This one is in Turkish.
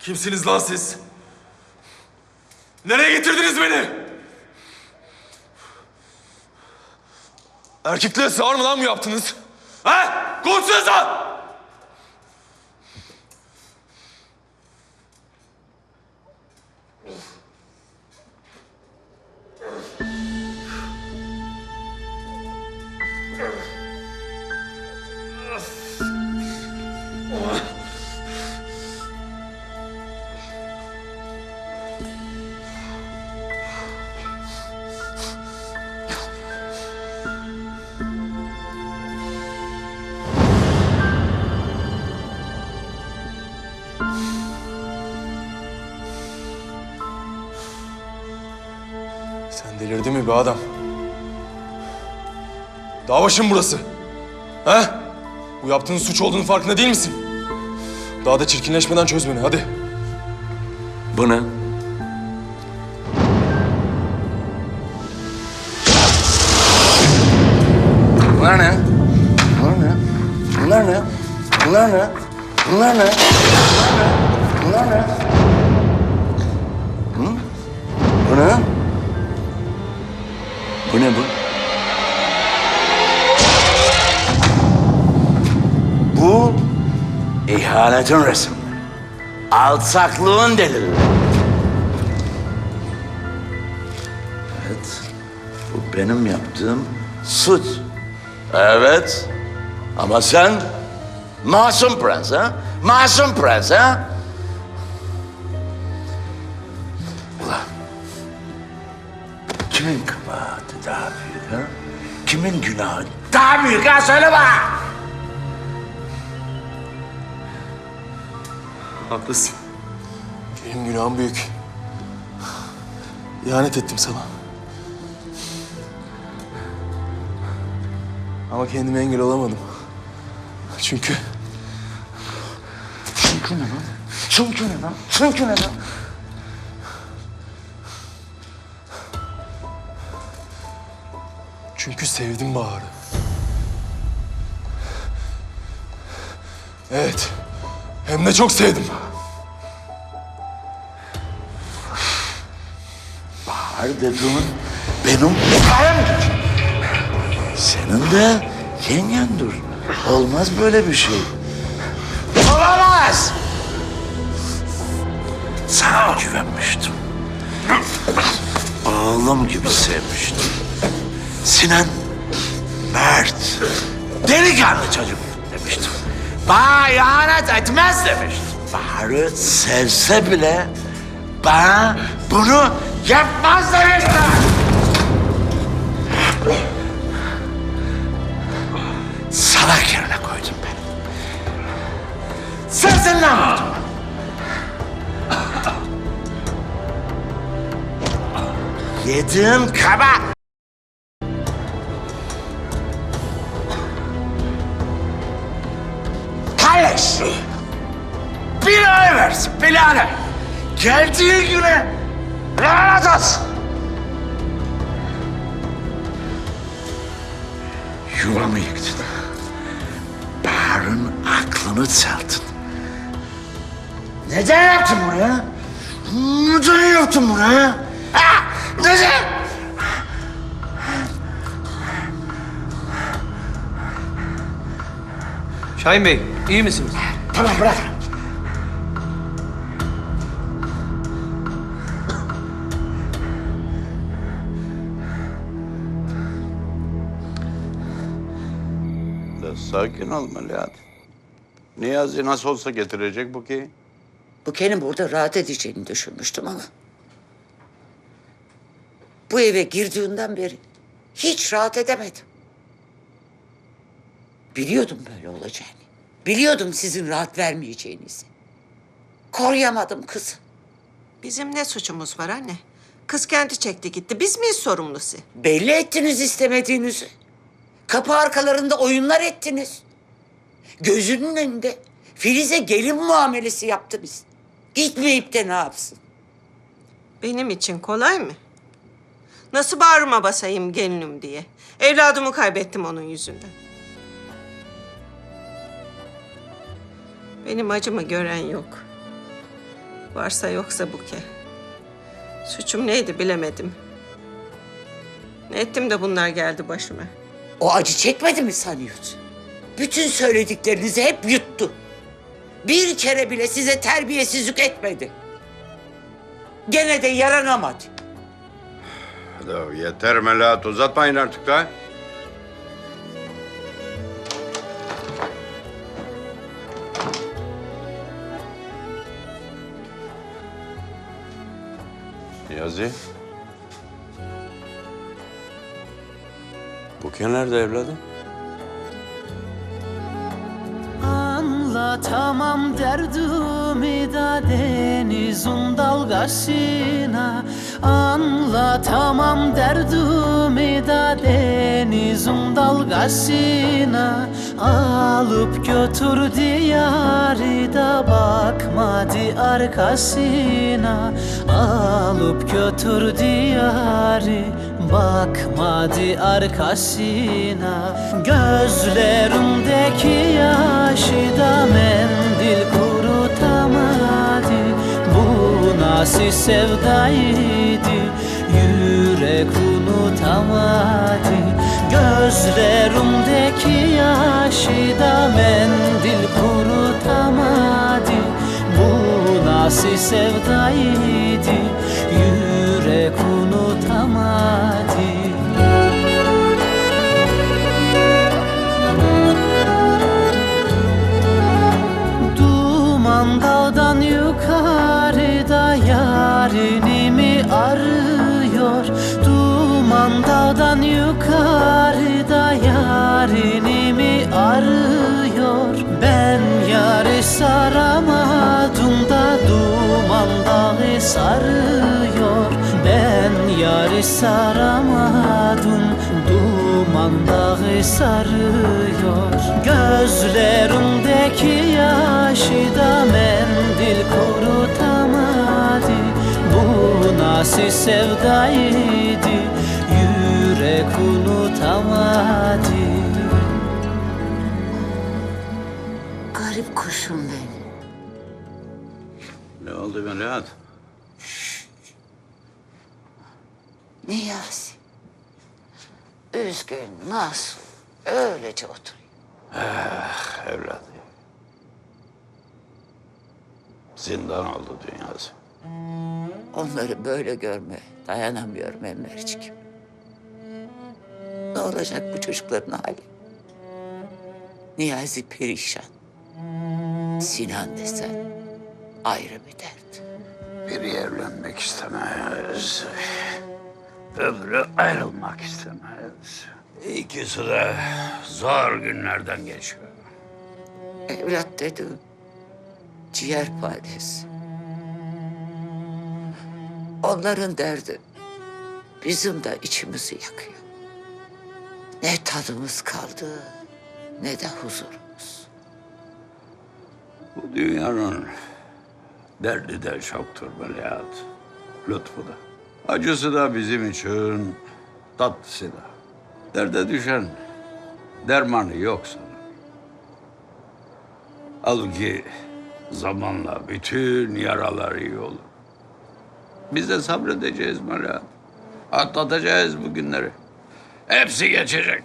Kimsiniz lan siz? Nereye getirdiniz beni? Erkekliğe sığar mı lan bu yaptınız? Ha? Konuşsanıza! Sen delirdin mi be adam? Dağ başın burası. He? Bu yaptığın suç olduğunu farkında değil misin? Daha da çirkinleşmeden çöz beni hadi. Bu ne? Bunlar ne? Bunlar ne? Bunlar ne? Bunlar ne? Bunlar ne? Bunlar ne? Hı? Bu ne bu? Bu ihanetin resimleri. Alçaklığın delili. Evet. Bu benim yaptığım suç. Evet. Ama sen masum prens ha? Masum prens ha? Ulan. Kimin daha büyük ha? Kimin günahı daha büyük ha? Söyle bana. Haklısın. Benim günahım büyük. İhanet ettim sana. Ama kendime engel olamadım. Çünkü Çünkü ne lan? Çünkü ne lan? Çünkü ne lan? Çünkü sevdim Bahar'ı. Evet. Hem de çok sevdim. Bahar dediğin benim karımdır. Senin de yengendir. Olmaz böyle bir şey. Olamaz. Sana güvenmiştim. Oğlum gibi sevmiştim. Sinan, mert, delikanlı çocuk demiştim. Bana ihanet etmez demiştim. Bahar'ı sevse bile bana bunu yapmaz demiştim. Salak yerine koydum beni. Sensinle vurdum. Yediğin kaba. Kardeş. Bir ay versin, planı. Geldiği güne lanet olsun. Yuvamı yıktın. Bahar'ın aklını çaldın. Neden yaptın bunu ya? Neden yaptın bunu ya? Neden? Şahin Bey, iyi misiniz? Tamam bırak. Da sakin ol Melahat. Niyazi nasıl olsa getirecek Buki'yi. Buke'nin burada rahat edeceğini düşünmüştüm ama... Bu eve girdiğinden beri hiç rahat edemedim. Biliyordum böyle olacağını. Biliyordum sizin rahat vermeyeceğinizi. Koruyamadım kızı. Bizim ne suçumuz var anne? Kız kendi çekti gitti. Biz miyiz sorumlusu? Belli ettiniz istemediğinizi. Kapı arkalarında oyunlar ettiniz. Gözünün önünde Filiz'e gelin muamelesi yaptınız. Gitmeyip de ne yapsın? Benim için kolay mı? Nasıl bağrıma basayım gelinim diye? Evladımı kaybettim onun yüzünden. Benim acımı gören yok. Varsa yoksa Buke. Suçum neydi bilemedim. Ne ettim de bunlar geldi başıma. O acı çekmedi mi sanıyorsun? Bütün söylediklerinizi hep yuttu. Bir kere bile size terbiyesizlik etmedi. Gene de yaranamadı. Ya yeter Melahat uzatmayın artık da. Niyazi. Bu kenarda evladım. Anlatamam derdimi da denizin dalgasına Anlatamam derdimi da denizin dalgasına Alıp götürdü yarı da bakmadı arkasına. Alıp götürdü yarı bakmadı arkasına. Gözlerimdeki yaşı da mendil kurutamadı Bu nasıl sevdaydı? Yürek unutamadı Gözlerimdeki yaşı da mendil kurutamadı Bu nasıl sevdaydı yürek unutamadı Duman dağdan yukarıda yarini mi arıyor Duman dağdan yukarıda yarini mi arıyor? Ben yarı saramadım da duman dağı sarıyor. Ben yarı saramadım duman dağı sarıyor. Gözlerimdeki yaşı da mendil kurutamadı. Bu nasıl sevdaydı yürek unutamadı Garip kuşum benim. Ne oldu Melahat? Niyazi. Üzgün, nasıl? Öylece oturuyor. Evladım. Zindan oldu dünyası. Onları böyle görme dayanamıyorum Enverciğim. Olacak bu çocukların hali? Niyazi perişan. Sinan desen ayrı bir dert. Biri evlenmek istemez. Öbürü ayrılmak istemez. İkisi de zor günlerden geçiyor. Evlat dedim. Ciğer padesi. Onların derdi bizim de içimizi yakıyor. Ne tadımız kaldı ne de huzurumuz. Bu dünyanın derdi de çoktur Melihat. Lütfu da. Acısı da bizim için, tatlısı da. Derde düşen dermanı yok sanır. Halbuki zamanla bütün yaralar iyi olur. Biz de sabredeceğiz Melihat. Atlatacağız bu günleri. Hepsi geçecek.